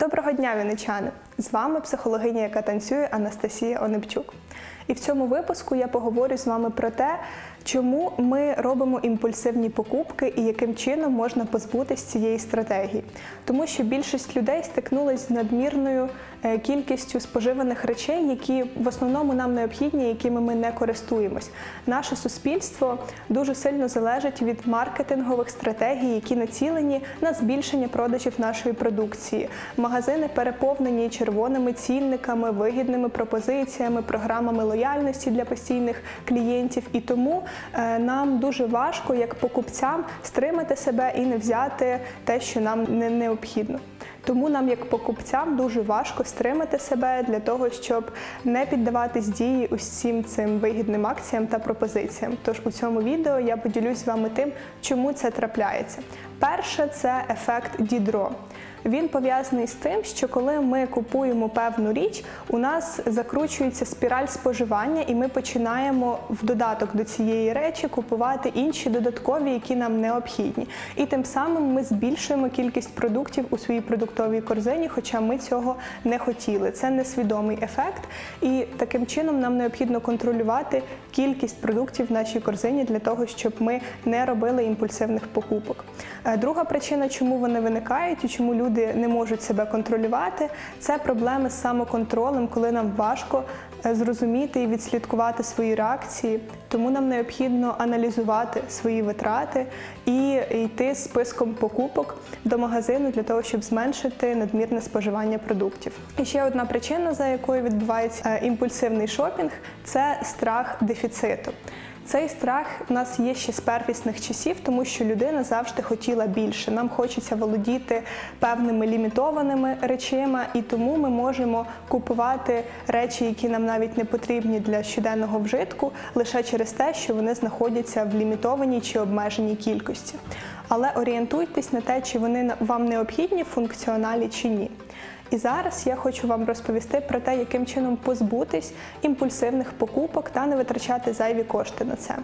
Доброго дня, вінничани! З вами психологиня, яка танцює Анастасія Онепчук. І в цьому випуску я поговорю з вами про те, чому ми робимо імпульсивні покупки і яким чином можна позбутися цієї стратегії. Тому що більшість людей стикнулись з надмірною е, кількістю споживаних речей, які в основному нам необхідні, якими ми не користуємось. Наше суспільство дуже сильно залежить від маркетингових стратегій, які націлені на збільшення продажів нашої продукції. Магазини переповнені червоними цінниками, вигідними пропозиціями, програмами лояльності для постійних клієнтів. І тому е, нам дуже важко, як покупцям, стримати себе і не взяти те, що нам не необхідно. Тому нам, як покупцям, дуже важко стримати себе для того, щоб не піддаватись дії усім цим вигідним акціям та пропозиціям. Тож у цьому відео я поділюсь з вами тим, чому це трапляється. Перше це ефект дідро. Він пов'язаний з тим, що коли ми купуємо певну річ, у нас закручується спіраль споживання, і ми починаємо в додаток до цієї речі купувати інші додаткові, які нам необхідні. І тим самим ми збільшуємо кількість продуктів у своїй продуктовій корзині, хоча ми цього не хотіли. Це несвідомий ефект, і таким чином нам необхідно контролювати кількість продуктів в нашій корзині для того, щоб ми не робили імпульсивних покупок. Е, Друга причина, чому вони виникають і чому люди не можуть себе контролювати, це проблеми з самоконтролем, коли нам важко зрозуміти і відслідкувати свої реакції. Тому нам необхідно аналізувати свої витрати і йти з списком покупок до магазину для того, щоб зменшити надмірне споживання продуктів. І ще одна причина, за якою відбувається е, імпульсивний шопінг, це страх дефіциту. Цей страх у нас є ще з первісних часів, тому що людина завжди хотіла більше. Нам хочеться володіти певними лімітованими речима, і тому ми можемо купувати речі, які нам навіть не потрібні для щоденного вжитку, лише через те, що вони знаходяться в лімітованій чи обмеженій кількості. Але орієнтуйтесь на те, чи вони вам необхідні функціоналі чи ні. І зараз я хочу вам розповісти про те, яким чином позбутись імпульсивних покупок та не витрачати зайві кошти на це.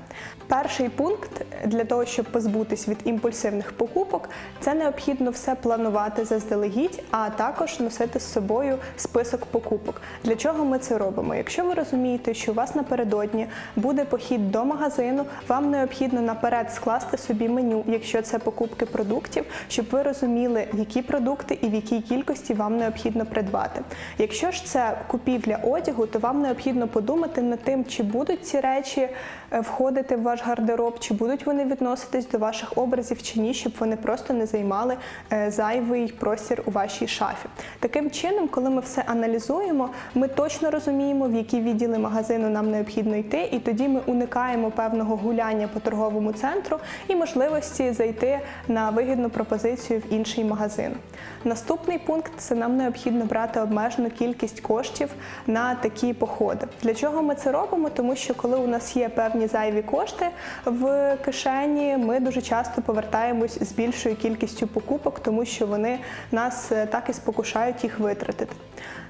Перший пункт для того, щоб позбутись від імпульсивних покупок, це необхідно все планувати заздалегідь, а також носити з собою список покупок. Для чого ми це робимо? Якщо ви розумієте, що у вас напередодні буде похід до магазину, вам необхідно наперед скласти собі меню, якщо це покупки продуктів, щоб ви розуміли, які продукти і в якій кількості вам необхідно придбати. Якщо ж це купівля одягу, то вам необхідно подумати над тим, чи будуть ці речі е, входити в ваш гардероб, чи будуть вони відноситись до ваших образів чи ні, щоб вони просто не займали е, зайвий простір у вашій шафі. Таким чином, коли ми все аналізуємо, ми точно розуміємо, в які відділи магазину нам необхідно йти, і тоді ми уникаємо певного гуляння по торговому центру і можливості зайти на вигідну пропозицію в інший магазин. Наступний пункт це нам необхідно брати обмежену кількість коштів на такі походи. Для чого ми це робимо? Тому що коли у нас є певні зайві кошти в кишені, ми дуже часто повертаємось з більшою кількістю покупок, тому що вони нас е, так і спокушають їх витратити.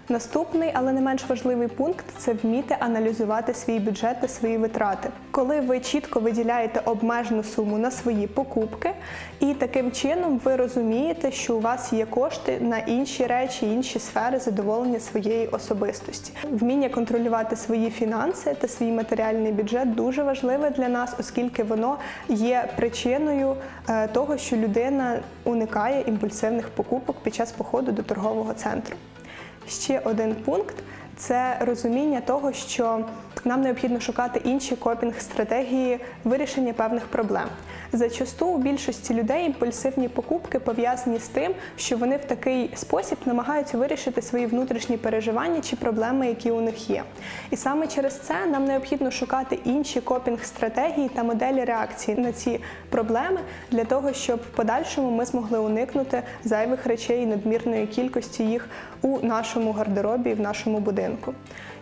Наступний, але не менш важливий пункт це вміти аналізувати свій бюджет та свої витрати. Коли ви чітко виділяєте обмежену суму на свої покупки, і таким чином ви розумієте, що у вас є кошти на інші речі, інші сфери задоволення своєї особистості. Вміння контролювати свої фінанси та свій матеріальний бюджет дуже важливе для нас, оскільки воно є причиною е, того, що людина уникає імпульсивних покупок під час походу до торгового центру. Ще один пункт це розуміння того, що нам необхідно шукати інші копінг-стратегії вирішення певних проблем. Зачасту у більшості людей імпульсивні покупки пов'язані з тим, що вони в такий спосіб намагаються вирішити свої внутрішні переживання чи проблеми, які у них є. І саме через це нам необхідно шукати інші копінг-стратегії та моделі реакції на ці проблеми для того, щоб в подальшому ми змогли уникнути зайвих речей і надмірної кількості їх у нашому гардеробі і в нашому будинку.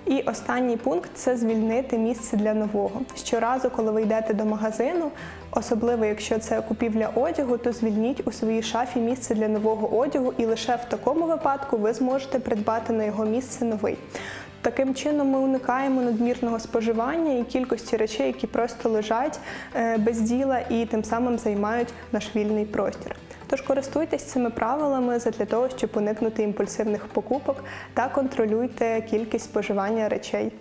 І останній пункт це звільнити місце для нового. Щоразу, коли ви йдете до магазину, особливо якщо це купівля одягу, то звільніть у своїй шафі місце для нового одягу, і лише в такому випадку ви зможете придбати на його місце новий. Таким чином ми уникаємо надмірного споживання і кількості речей, які просто лежать е, без діла і тим самим займають наш вільний простір. Тож користуйтесь цими правилами для того, щоб уникнути імпульсивних покупок та контролюйте кількість споживання речей.